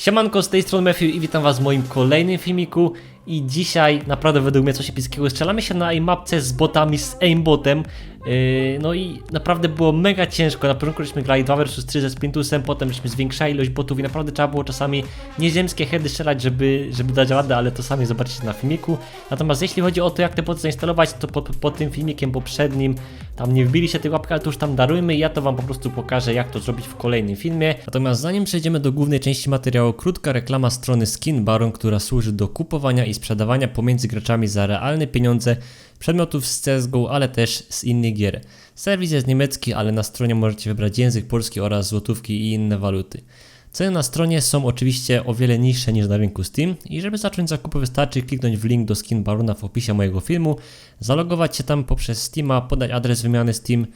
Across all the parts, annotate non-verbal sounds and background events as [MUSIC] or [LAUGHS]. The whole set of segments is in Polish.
Siemanko, z tej strony Matthew i witam was w moim kolejnym filmiku. I dzisiaj naprawdę według mnie coś epickiego. Strzelamy się na aimapce z botami, z aimbotem no i naprawdę było mega ciężko, na początku żeśmy grali 2 vs 3 ze Splintusem, potem żeśmy zwiększali ilość botów i naprawdę trzeba było czasami nieziemskie heady strzelać, żeby, żeby dać radę, ale to sami zobaczycie na filmiku. Natomiast jeśli chodzi o to jak te boty zainstalować, to pod, pod tym filmikiem poprzednim tam nie wbili się tej łapki, ale to już tam darujmy ja to wam po prostu pokażę jak to zrobić w kolejnym filmie. Natomiast zanim przejdziemy do głównej części materiału, krótka reklama strony Skin Baron, która służy do kupowania i sprzedawania pomiędzy graczami za realne pieniądze przedmiotów z CSGO, ale też z innych gier. Serwis jest niemiecki, ale na stronie możecie wybrać język polski oraz złotówki i inne waluty. Ceny na stronie są oczywiście o wiele niższe niż na rynku Steam i żeby zacząć zakupy wystarczy kliknąć w link do Skin Barona w opisie mojego filmu, zalogować się tam poprzez Steama, podać adres wymiany Steam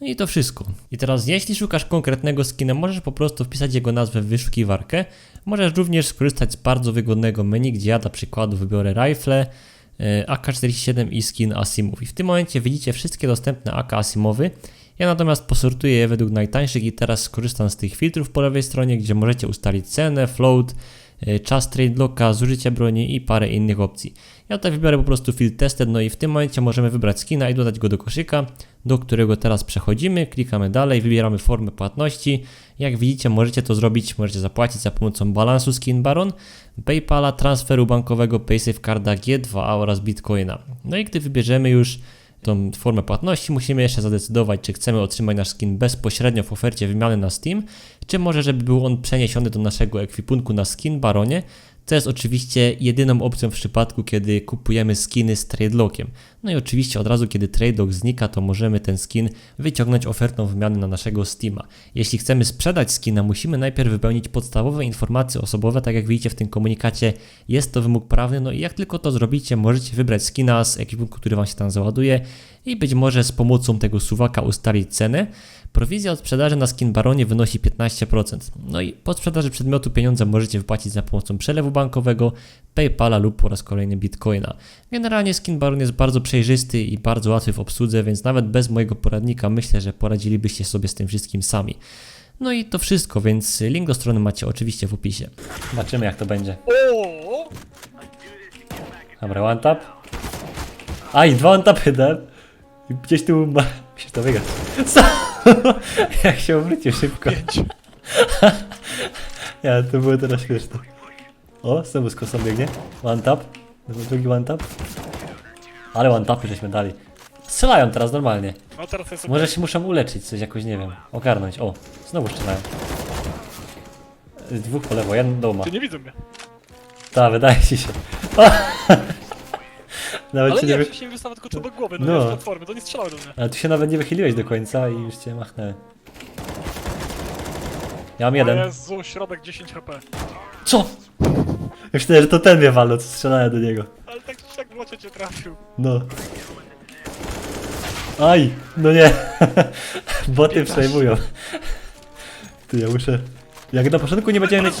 i to wszystko. I teraz jeśli szukasz konkretnego skina, możesz po prostu wpisać jego nazwę w wyszukiwarkę. Możesz również skorzystać z bardzo wygodnego menu, gdzie ja dla przykładu wybiorę rifle, AK-47 i skin Asimov. I w tym momencie widzicie wszystkie dostępne AK Asimowy. Ja natomiast posortuję je według najtańszych i teraz skorzystam z tych filtrów po lewej stronie, gdzie możecie ustalić cenę, float, e, czas trade locka, zużycie broni i parę innych opcji. Ja tutaj wybiorę po prostu filtr tested, no i w tym momencie możemy wybrać skina i dodać go do koszyka, do którego teraz przechodzimy, klikamy dalej, wybieramy formę płatności. Jak widzicie możecie to zrobić, możecie zapłacić za pomocą balansu Skin Baron, Paypala, transferu bankowego, PaySafeCarda, G2A oraz Bitcoina. No i gdy wybierzemy już tą formę płatności, musimy jeszcze zadecydować, czy chcemy otrzymać nasz skin bezpośrednio w ofercie wymiany na Steam, czy może żeby był on przeniesiony do naszego ekwipunku na Skin Baronie, co jest oczywiście jedyną opcją w przypadku, kiedy kupujemy skiny z trade lockiem. No i oczywiście od razu, kiedy trade lock znika, to możemy ten skin wyciągnąć ofertą wymiany na naszego Steama. Jeśli chcemy sprzedać skina, musimy najpierw wypełnić podstawowe informacje osobowe, tak jak widzicie w tym komunikacie, jest to wymóg prawny, no i jak tylko to zrobicie, możecie wybrać skina z ekwipunku, który Wam się tam załaduje i być może z pomocą tego suwaka ustalić cenę. Prowizja od sprzedaży na Skin Baronie wynosi 15%. No i po sprzedaży przedmiotu pieniądze możecie wypłacić za pomocą przelewu bankowego, PayPala lub po raz kolejny Bitcoina. Generalnie Skin Baron jest bardzo przejrzysty i bardzo łatwy w obsłudze, więc nawet bez mojego poradnika myślę, że poradzilibyście sobie z tym wszystkim sami. No i to wszystko, więc link do strony macie oczywiście w opisie. Zobaczymy jak to będzie. Dobra, one tap. Aj, dwa one tapy dałem. I gdzieś tu ma... [LAUGHS] się to wygra. Co? [LAUGHS] Jak się obrócił szybko. [LAUGHS] Ja, to było teraz śmieszne. O, znowu z kosą biegnie. One tap. Drugi one tap. Ale one tapy żeśmy dali. Strzelają teraz normalnie. No teraz jest Może się muszą uleczyć, coś jakoś, nie wiem. Ogarnąć. O, znowu strzelają. Z Dwóch po lewo, jeden doma. Ty nie widzą mnie. Tak, wydaje ci się. Nawet Ale się nie, nie wy... wcześniej mi wystawia tylko czubek głowy, no, No. z platformy, to nie strzelały do mnie. Ale tu się nawet nie wychyliłeś do końca i już cię machnęły. Ja mam jeden. Jezu, środek 10 HP. Co? Myślę, że to ten mnie walnął, co strzelałem do niego. Ale tak jak w locie cię trafił. No. Aj, no nie. [LAUGHS] Boty 15. przejmują. Ty, ja muszę... Jak na początku nie będziemy mieć...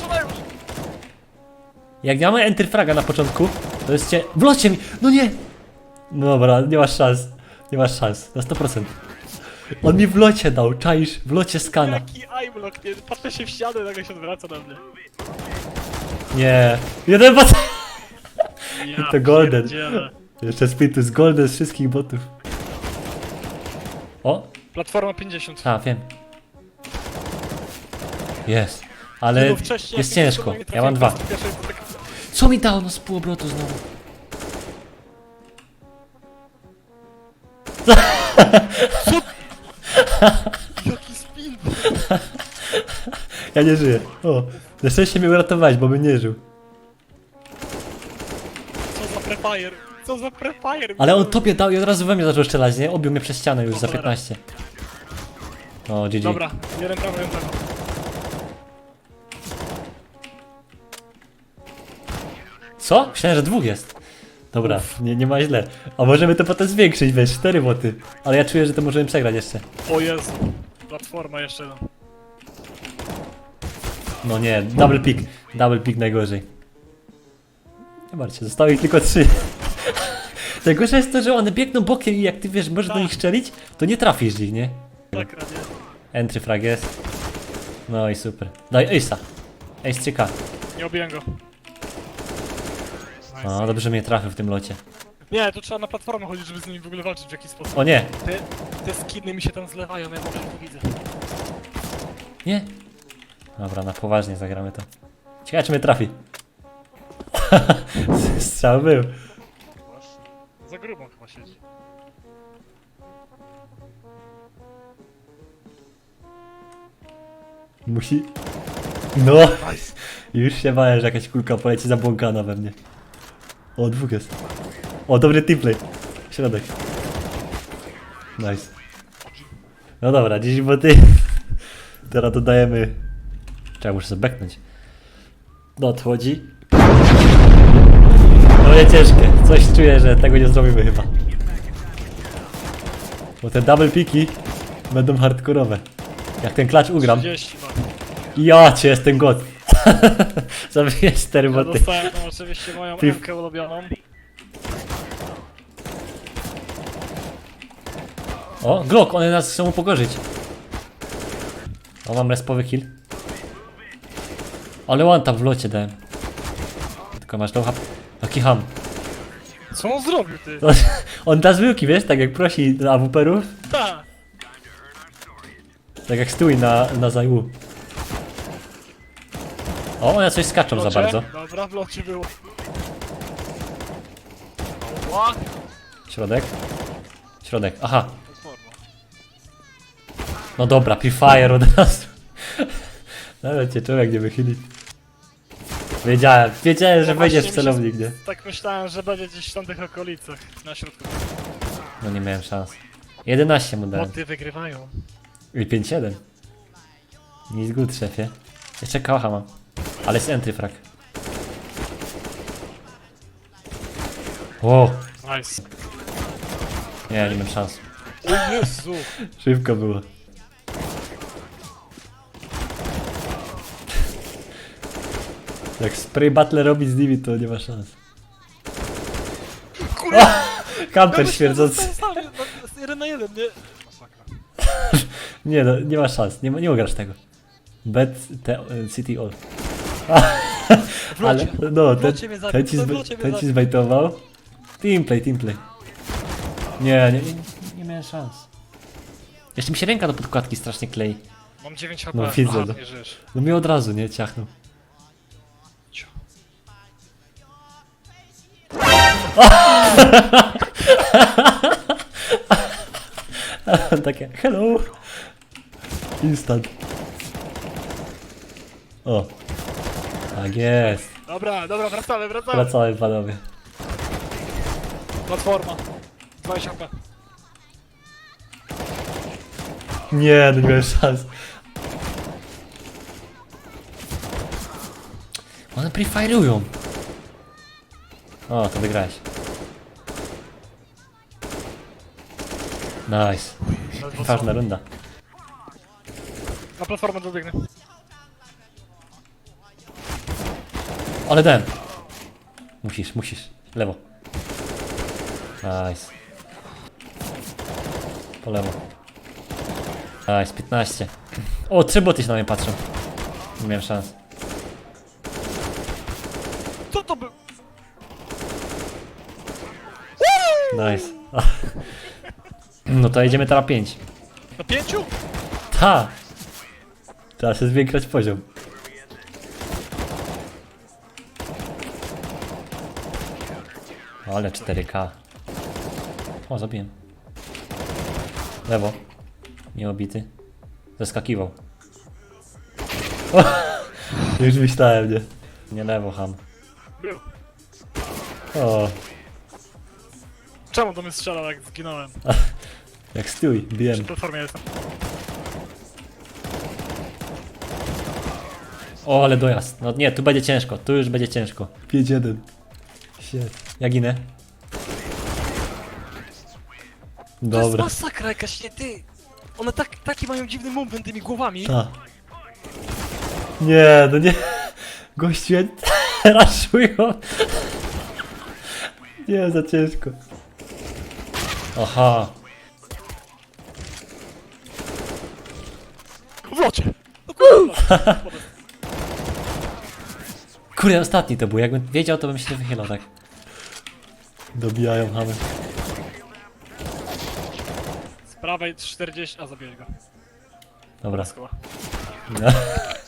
Jak nie mamy enter fraga na początku, to jest cię... W locie mi! No nie! No dobra, nie masz szans. Nie masz szans, na 100%. On mi w locie dał, czaisz, w locie skana. Jaki aimlock, nie? Patrzę się w ścianę, nagle się odwraca na mnie. Nie. Jeden bot! Ja [LAUGHS] To golden. pierdzielę. Jeszcze Spiritus Golden z wszystkich botów. O! Platforma 50. A, wiem. Jest. Ale wcześniej, jest ciężko. nie Ja mam dwa. pierwszej, tak- Co mi dało no z półobrotu znowu? Jaki spin! Ja nie żyję. O, na szczęście mnie uratowałeś, bo bym nie żył. Co za prefire! Co za prefire! Ale on tobie dał i od razu we mnie zaczął strzelać, nie? Obił mnie przez ścianę już za 15. O, GG. Dobra, jeden prawo, jeden prawo. Co? Myślałem, że dwóch jest. Dobra, nie, nie ma źle. A możemy to potem zwiększyć, wiesz, cztery boty. Ale ja czuję, że to możemy przegrać jeszcze. O Jezu. Platforma jeszcze jeden. No nie, double pick. Double pick najgorzej. Nie martw się, zostało ich tylko trzy. [LAUGHS] Najgorsze jest to, że one biegną bokiem i jak ty wiesz, możesz do Tak. nich strzelić, to nie trafisz ich, nie? Tak, radzie. Entry frag jest. No i super. Daj Ace'a. Ace 3K. Nie obiłem go. Nice. O, dobrze mnie trafił w tym locie. Nie, to trzeba na platformę chodzić, żeby z nimi w ogóle walczyć w jakiś sposób. O nie! Te, te skiny mi się tam zlewają, ja może to widzę. Nie! Dobra, na poważnie zagramy to. Ciekawe czy mnie trafi. [LAUGHS] Strzał był. Za grubą chyba siedzi. Musi... No! Już się bałem, że jakaś kulka poleci zabłąkana we mnie. O, dwóch jest. O, dobry teamplay. Środek. Nice. No dobra, dziś boty. [LAUGHS] Teraz dodajemy... Czekaj, muszę sobie beknąć. No, odchodzi. No nie ciężkie. Coś czuję, że tego nie zrobimy chyba. Bo te double piki będą hardkorowe. Jak ten klacz ugram. 30 ma. Ja cię jestem god. [LAUGHS] Zabiję cztery Ja boty. dostałem tam oczywiście moją Ty- MK ulubioną. O, Glock, one nas chcą upokorzyć. O, mam respowy kill. Ale one tam w locie dałem. Tylko masz tą hap... Taki ham. Co on zrobił, ty? To, on da zwyłki, wiesz, tak jak prosi AWP-ów, Ta! tak jak stój na, na zajłu. O, one coś skaczą za bardzo. Dobra, w locie było. Ła! Środek. Środek, aha. No dobra, P-Fire od razu. [LAUGHS] Nawet cię człowiek nie wychyli. Wiedziałem, wiedziałem, że No wejdziesz w właśnie mi się- celownik, nie? Tak myślałem, że będzie gdzieś w tamtych okolicach, na środku. No nie miałem szans. 11 mu dałem. Boty wygrywają. I 5-7. Nic good, szefie. Jeszcze kałacha mam. Ale jest entry frag. O! Nice. Nie, nie mam szans. O Jezu! [LAUGHS] Szybko było. Jak spray battle robi z nimi, to nie ma szans. Kurwa! Kamper śmierdzący. Jeden na jeden, nie? Masakra. [LAUGHS] Nie no, nie ma szans, nie, ma- nie ugrasz tego. Bet te, e, City All. W Ale, locie. no, W ten, locie mnie zabił, ten ci, w zbe, locie mnie ten ci zabił. zbejtował. Teamplay, teamplay. Nie, nie, nie, nie miałem szans. Jeszcze mi się ręka do podkładki strasznie klei. Mam 9 HP. No, widzę, Aha, no. nie żyjesz. No mi od razu, nie, ciachnął. Cio. [LAUGHS] Takie, hello. Instant. O. Tak jest. Dobra, dobra, wracamy, wracamy. Wracamy panowie. Platforma. 20 HP. Nie, no nie miałem szans. One prefirują. O, to wygrałeś. Nice. Ważna runda. Na platformę dobiegnę. Ale dałem. Musisz, musisz. Lewo. Nice. Po lewo. Nice, 15. O, trzy boty się na mnie patrzą. Nie miałem szans. Co to był? Nice. [LAUGHS] No to jedziemy teraz 5. Na pięciu? Ta! Teraz jest zwiększać poziom. Ale 4K. O, zabiłem. Lewo. Nieobity. Zeskakiwał. O, [LAUGHS] już myślałem, nie? Nie lewo, ham. Był. O, Czemu do mnie strzelał jak zginąłem? [LAUGHS] jak stój, Przy bijem. platformie jestem. O, ale dojazd. No nie, tu będzie ciężko, tu już będzie ciężko. 5-1. Shit. Ja ginę. To jest Dobra. masakra jakaś, nie ty. One tak, taki mają dziwny movement tymi głowami. Ta. Nie, no nie. [LAUGHS] Gościu, [LAUGHS] raszują. Nie, za ciężko. Aha. W locie! No kurwa. [LAUGHS] Kurde, ostatni to był. Jakbym wiedział, to bym się wychylał tak. Dobijają chamy. Z prawej 40, a zabierz go. Dobra. Chyba. No.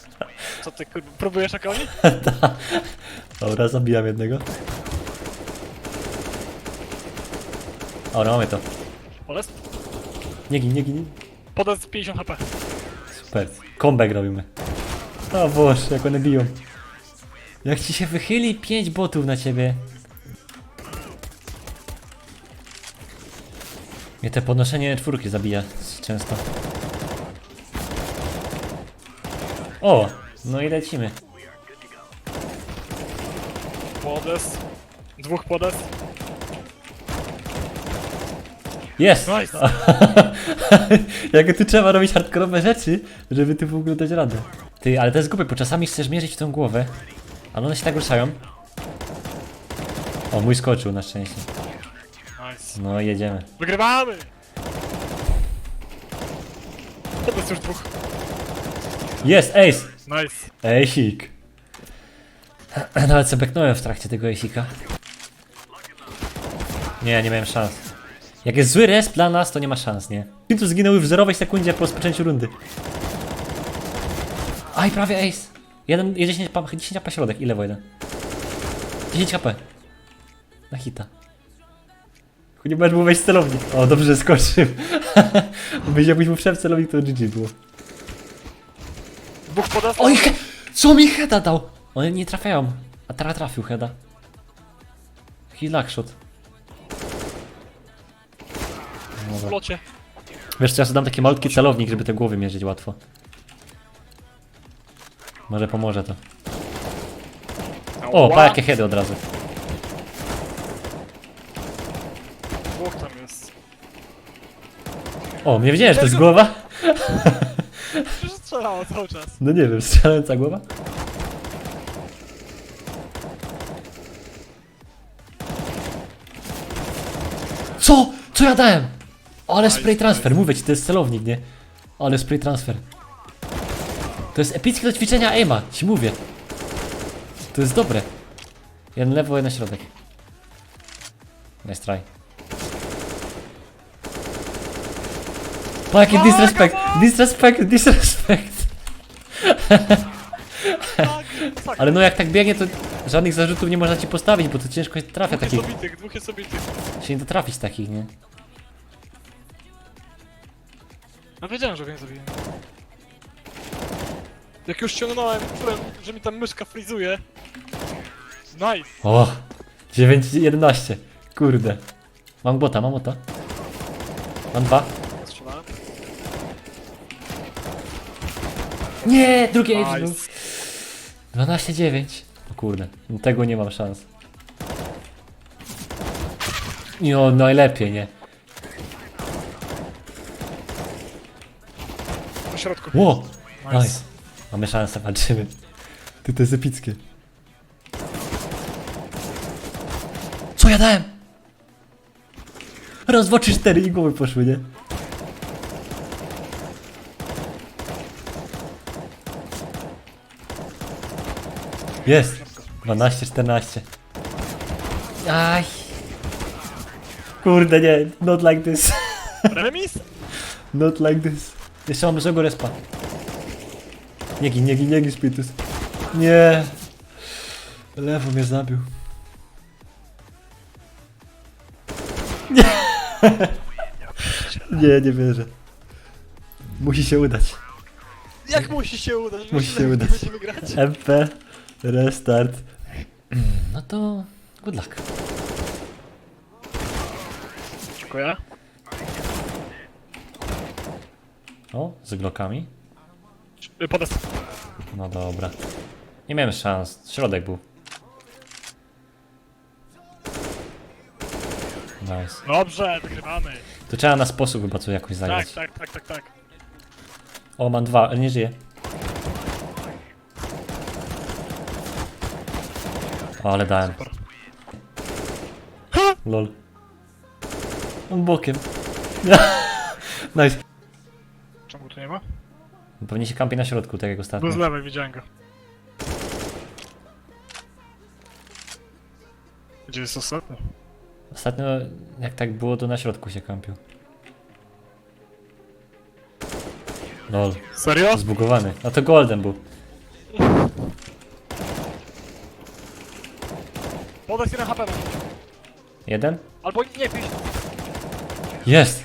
[LAUGHS] Co ty kurwa, próbujesz jak oni? [LAUGHS] Dobra, zabijam jednego. Dobra, mamy to. Poles? Nie gin, nie gin. Podest 50 HP. Super. Comeback robimy. O Boże, jak one biją. Jak ci się wychyli, pięć botów na ciebie. Mnie te podnoszenie czwórki zabija często. O! No i lecimy. Podest. Dwóch podest. Jest! Nice! [LAUGHS] Jak tu trzeba robić hardkorowe rzeczy, żeby tu w ogóle dać radę. Ty, ale to jest głupie, bo czasami chcesz mierzyć w tą głowę, ale one się tak ruszają. O, mój skoczył na szczęście. No jedziemy. Wygrywamy! Podest już dwóch. Jest, ace! Nice. Ejsik. [CLEARS THROAT] Nawet sobie beknąłem w trakcie tego ejsika. Nie, nie miałem szans. Jak jest zły res dla nas, to nie ma szans, nie? I tu zginęły w zerowej sekundzie po rozpoczęciu rundy. Aj, prawie ace. Jeden, 10, pa- 10 HP środek, ile jeden? 10 HP. Na hita. Nie możesz mu wejść w celownik. O, dobrze, że skoczył. [LAUGHS] Byś jakbyś mu wszedł w celownik, to GG było. Dwóch podest. Oj, he- co mi heada dał? One nie trafiają. A teraz trafił heada. Taki luckshot. w locie. Wiesz co, ja sobie dam taki malutki celownik, żeby te głowy mierzyć łatwo. Może pomoże to. O, pa jakie heady od razu. Dwóch tam jest. O, nie wiedziałem, że to jest głowa? Przecież strzelało cały czas. No nie wiem, strzelająca głowa? Co? Co ja dałem? Ale spray transfer, mówię ci, to jest celownik, nie? Ale spray transfer. To jest epickie do ćwiczenia aima, ci mówię. To jest dobre. Jeden lewo, jeden środek. Nice try. Pa, jaki disrespect, disrespect, disrespect. Tak, tak. Ale no jak tak biegnie, to żadnych zarzutów nie można ci postawić, bo to ciężko się trafia Dwóch jest takich. obitych, dwóch jest obitych. Się nie dotrafić takich, nie? No wiedziałem, że go nie zabiję. Jak już ściągnąłem, czułem, że mi tam myszka frizuje. Nice. O! 9-11. Kurde. Mam bota, mam bota. Mam dwa. Strzelałem. Nie, drugie age był. Nice. 12-9. O kurde, no tego nie mam szans. No, najlepiej, nie? Na środku. Ło! Nice. Nice. Mamy szansę, walczymy. Ty, to jest epickie. Co ja dałem? Raz, dwa, trzy, cztery i głowy poszły, nie? Jest! 12, 14. Aj! Kurde, nie, not like this. Remis? Not like this. Jeszcze mam dużego respa. Nie gin, nie gin, nie gin, Spiritus. Nie. Lewo mnie zabił. Nie. [LAUGHS] Nie, nie wierzę. Musi się udać. Jak musi się udać? Musi się udać. Musimy grać. MP, restart. No to good luck. Dziękuję. O, z glokami. Y, Podest. No dobra. Nie miałem szans. Środek był. Nice. Dobrze, wygrywamy. To trzeba na sposób chyba co jakoś Tak, zagrać. tak, tak, tak, tak. O, mam dwa, ale nie żyje. Ale dałem. Super. Lol. On bokiem. [LAUGHS] nice. Czemu tu nie ma? Pewnie się kampi na środku, tak jak ostatnio. Był z lewej, widziałem go. Gdzie jest ostatni? Ostatnio, jak tak było, to na środku się kampił. Lol, Serio? zbugowany. A to Golden był. Podać 1 HP. mam. Jeden? Albo nie, 5. Jest!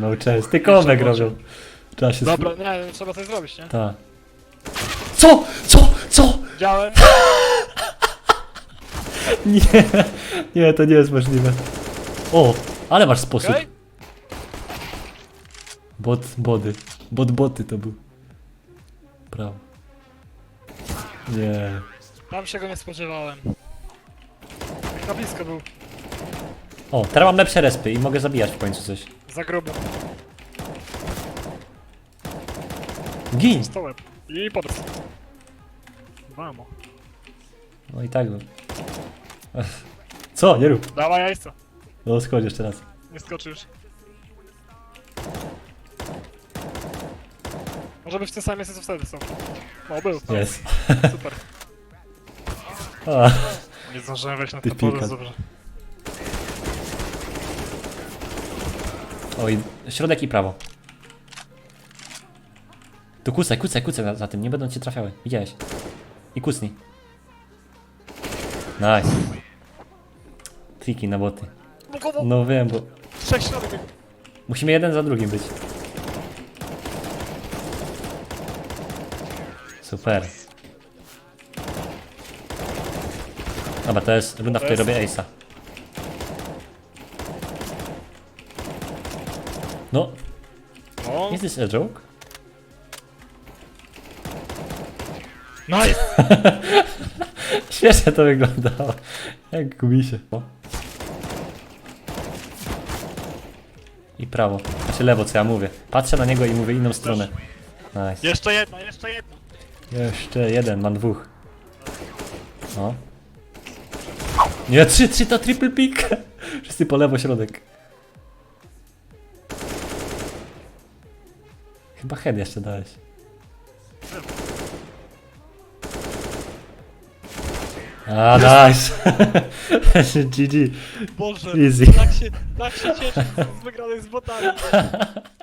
No cześć, ty komek robią. Trzeba się Dobra, nie, trzeba coś zrobić, nie? Ta. Co? Co? Co? Widziałem. [LAUGHS] Nie, nie, to nie jest możliwe. O, ale masz sposób. Okej? Bot, body. Bot, boty to był. Prawo. Nie. Tam się go nie spodziewałem. Na blisko był. O, teraz mam lepsze respy i mogę zabijać w końcu coś. Za gruby. Gin! Stołem. I podróż. Vamo. No i tak. no. [LAUGHS] Co? Nie rób. Dawaj jajca. No schodź jeszcze raz. Nie skoczysz. Może być w tym samym miejscu co wtedy są. O, był. Jest. Super. [LAUGHS] A, Nie zdążyłem wejść na Ty to pole, pika. dobrze. Oj, środek i prawo. Tu kucaj, kucaj, kucaj za, tym, nie będą cię trafiały. Widziałeś. I kucnij. Nice. Triki na boty. No, no, no. No wiem, bo Trzech środek. musimy jeden za drugim być. Super. Dobra, to jest runda, w której robię ace'a. No, No. is this a joke? Nice. [LAUGHS] Śmiesznie to wyglądało. Jak gubi się. O. I prawo. Znaczy lewo, co ja mówię. Patrzę na niego i mówię inną stronę. Nice. Jeszcze jedna, jeszcze jedna. Jeszcze jeden, mam dwóch. O. Nie, trzy, trzy to triple pick. [LAUGHS] Wszyscy po lewo, środek. Chyba head jeszcze dałeś. A, nice. [LAUGHS] GG. Boże, Easy. tak się, tak się cieszę z wygranych z botami. [LAUGHS]